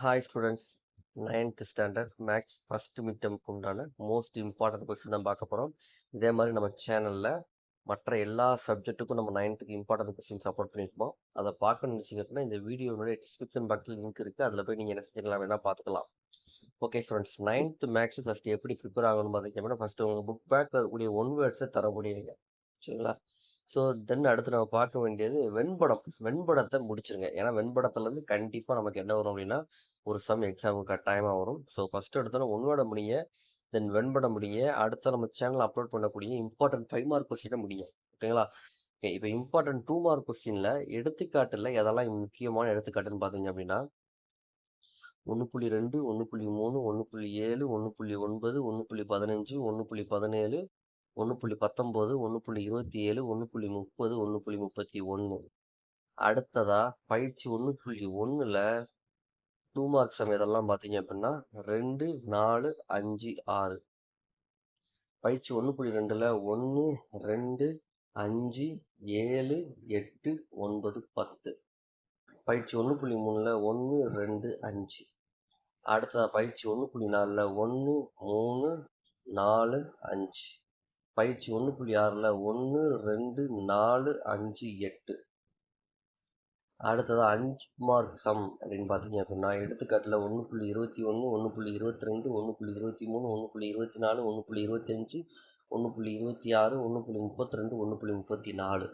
Hi students ninth standard maths first mid டெம்க்கு உண்டான most important question தான் பார்க்க போகிறோம் இதே மாதிரி நம்ம சேனலில் மற்ற எல்லா சப்ஜெக்ட்டுக்கும் நம்ம நைன்த்துக்கு இம்பார்ட்டன்ட் கொஸ்டின் சப்போர்ட் பண்ணியிருப்போம் அதை பார்க்கணும்னு நினச்சிங்கன்னா இந்த வீடியோனுடைய டிஸ்கிரிப்ஷன் பாக்ஸில் லிங்க் இருக்குது அதில் போய் நீங்கள் என்ன செஞ்சுக்கலாம் வேணால் பார்த்துக்கலாம். Okay students ninth maths first எப்படி ப்ரிப்பேர் ஆகணும் பார்த்தீங்கன்னா ஃபஸ்ட்டு உங்கள் புக் பேக்கில் இருக்கக்கூடிய ஒன் வேர்ட்ஸை தர முடியுங்க. சரிங்களா? ஸோ தென் அடுத்து நம்ம பார்க்க வேண்டியது வெண்படம். வெண்படத்தை முடிச்சிருங்க. ஏன்னா வெண்படத்துலேருந்து கண்டிப்பாக நமக்கு என்ன வரும் அப்படின்னா ஒரு சம் எக்ஸாமுக்கு கட்டாயமாக வரும் ஸோ ஃபஸ்ட்டு எடுத்தோன்னா ஒன்னோட முடிய தென் வெண்பட முடிய அடுத்த நம்ம சேனல் அப்லோட் பண்ணக்கூடிய இம்பார்ட்டன்ட் ஃபைவ் மார்க் கொஸ்டினை முடியும் ஓகேங்களா ஓகே இப்போ இம்பார்ட்டன்ட் டூ மார்க் கொஸ்டினில் எடுத்துக்காட்டில் எதெல்லாம் முக்கியமான எடுத்துக்காட்டுன்னு பார்த்தீங்க அப்படின்னா ஒன்று புள்ளி ரெண்டு ஒன்று புள்ளி மூணு ஒன்று புள்ளி ஏழு ஒன்று புள்ளி ஒன்பது ஒன்று புள்ளி பதினஞ்சு ஒன்று புள்ளி பதினேழு ஒன்று புள்ளி பத்தொம்போது ஒன்று புள்ளி இருபத்தி ஏழு ஒன்று புள்ளி முப்பது ஒன்று புள்ளி முப்பத்தி ஒன்று அடுத்ததாக பயிற்சி ஒன்று புள்ளி ஒன்றில் டூ மார்க் சம் இதெல்லாம் பார்த்தீங்க அப்படின்னா ரெண்டு நாலு அஞ்சு ஆறு. பயிற்சி ஒன்று புள்ளி ரெண்டில் ஒன்று ரெண்டு அஞ்சு ஏழு எட்டு ஒன்பது பத்து. பயிற்சி ஒன்று புள்ளி மூணில் ஒன்று ரெண்டு அஞ்சு. அடுத்த பயிற்சி ஒன்று புள்ளி நாலில் ஒன்று மூணு நாலு அஞ்சு. பயிற்சி ஒன்று புள்ளி ஆறில் ஒன்று ரெண்டு நாலு அஞ்சு எட்டு. அடுத்தது அஞ்சு மார்க் சம் அப்படின்னு பார்த்தீங்க அப்படின்னா எடுத்துக்காட்டில் ஒன்று புள்ளி இருபத்தி ஒன்று ஒன்று புள்ளி இருபத்தி ரெண்டு ஒன்று புள்ளி இருபத்தி மூணு ஒன்று புள்ளி இருபத்தி நாலு ஒன்று புள்ளி இருபத்தஞ்சு ஒன்று புள்ளி இருபத்தி ஆறு ஒன்று புள்ளி முப்பத்தி ரெண்டு ஒன்று புள்ளி முப்பத்தி நாலு.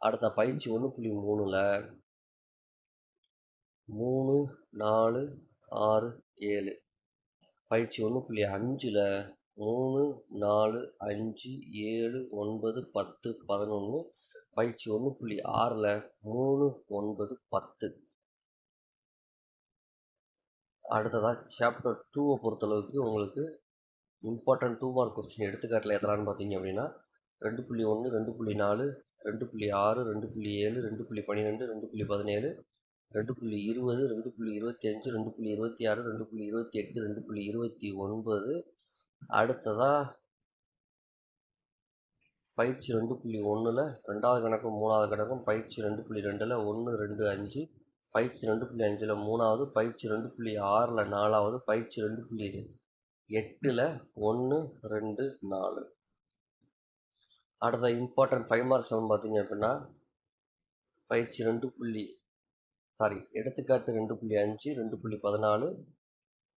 அடுத்த பயிற்சி ஒன்று புள்ளி மூணில் மூணு நாலு ஆறு ஏழு. பயிற்சி ஒன்று புள்ளி அஞ்சில் மூணு நாலு அஞ்சு ஏழு ஒன்பது பத்து பதினொன்று பயிற்சி ஒன்று புள்ளி ஆறில் மூணு ஒன்பது பத்து அடுத்ததாக சாப்டர் டூவை பொறுத்தளவுக்கு உங்களுக்கு இம்பார்ட்டன்ட் டூ மார்க் கொஸ்டின் எடுத்துக்காட்டில் எத்தனான்னு பார்த்தீங்க அப்படின்னா ரெண்டு புள்ளி ஒன்று ரெண்டு புள்ளி நாலு ரெண்டு புள்ளி ஆறு ரெண்டு புள்ளி ஏழு ரெண்டு புள்ளி பன்னிரெண்டு ரெண்டு புள்ளி பதினேழு ரெண்டு புள்ளி இருபது ரெண்டு புள்ளி இருபத்தி அஞ்சு ரெண்டு புள்ளி இருபத்தி ஆறு ரெண்டு புள்ளி இருபத்தி எட்டு ரெண்டு புள்ளி இருபத்தி ஒன்பது அடுத்ததாக பயிற்சி ரெண்டு புள்ளி ஒன்றில் ரெண்டாவது கணக்கும் மூணாவது கணக்கும் பயிற்சி ரெண்டு புள்ளி ரெண்டில் ஒன்று ரெண்டு அஞ்சு பயிற்சி ரெண்டு புள்ளி அஞ்சில் மூணாவது பயிற்சி ரெண்டு புள்ளி ஆறில் நாலாவது பயிற்சி ரெண்டு புள்ளி எட்டில் ஒன்று ரெண்டு நாலு அடுத்த இம்பார்ட்டன்ட் ஃபைவ் மார்க்ஸ் வந்து பார்த்தீங்க அப்படின்னா பயிற்சி ரெண்டு புள்ளி சாரி எடுத்துக்காட்டு ரெண்டு புள்ளி அஞ்சு ரெண்டு புள்ளி பதினாலு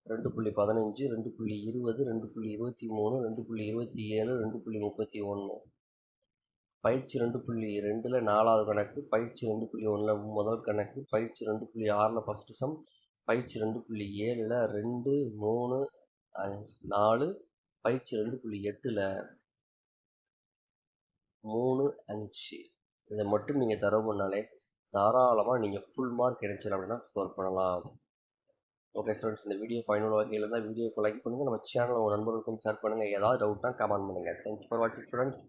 ரெண்டு புள்ளி பதினஞ்சு ரெண்டு புள்ளி இருபது ரெண்டு புள்ளி இருபத்தி மூணு ரெண்டு புள்ளி இருபத்தி ஏழு ரெண்டு புள்ளி முப்பத்தி ஒன்று பயிற்சி ரெண்டு புள்ளி ரெண்டில் நாலாவது கணக்கு பயிற்சி ரெண்டு புள்ளி ஒன்றில் முதல் கணக்கு பயிற்சி ரெண்டு புள்ளி ஆறில் ஃபஸ்ட்டு சம் பயிற்சி ரெண்டு புள்ளி ஏழில் ரெண்டு மூணு நாலு பயிற்சி ரெண்டு புள்ளி எட்டில் மூணு அஞ்சு. இதை மட்டும் நீங்கள் தரவு பண்ணாலே தாராளமாக நீங்கள் ஃபுல் மார்க் கிடைச்சல அப்படின்னா ஸ்கோர் பண்ணலாம். ஓகே ஃப்ரெண்ட்ஸ் இந்த வீடியோ பயனுள்ள வகையில் இருந்தால் வீடியோக்கு லைக் பண்ணுங்கள் நம்ம சேனலை உங்கள் நண்பர்களுக்கும் ஷேர் பண்ணுங்கள் ஏதாவது டவுட்னா கமெண்ட் பண்ணுங்கள் தேங்க்ஸ் ஃபார் வாட்சிங் ஸ்டூடெண்ட்ஸ்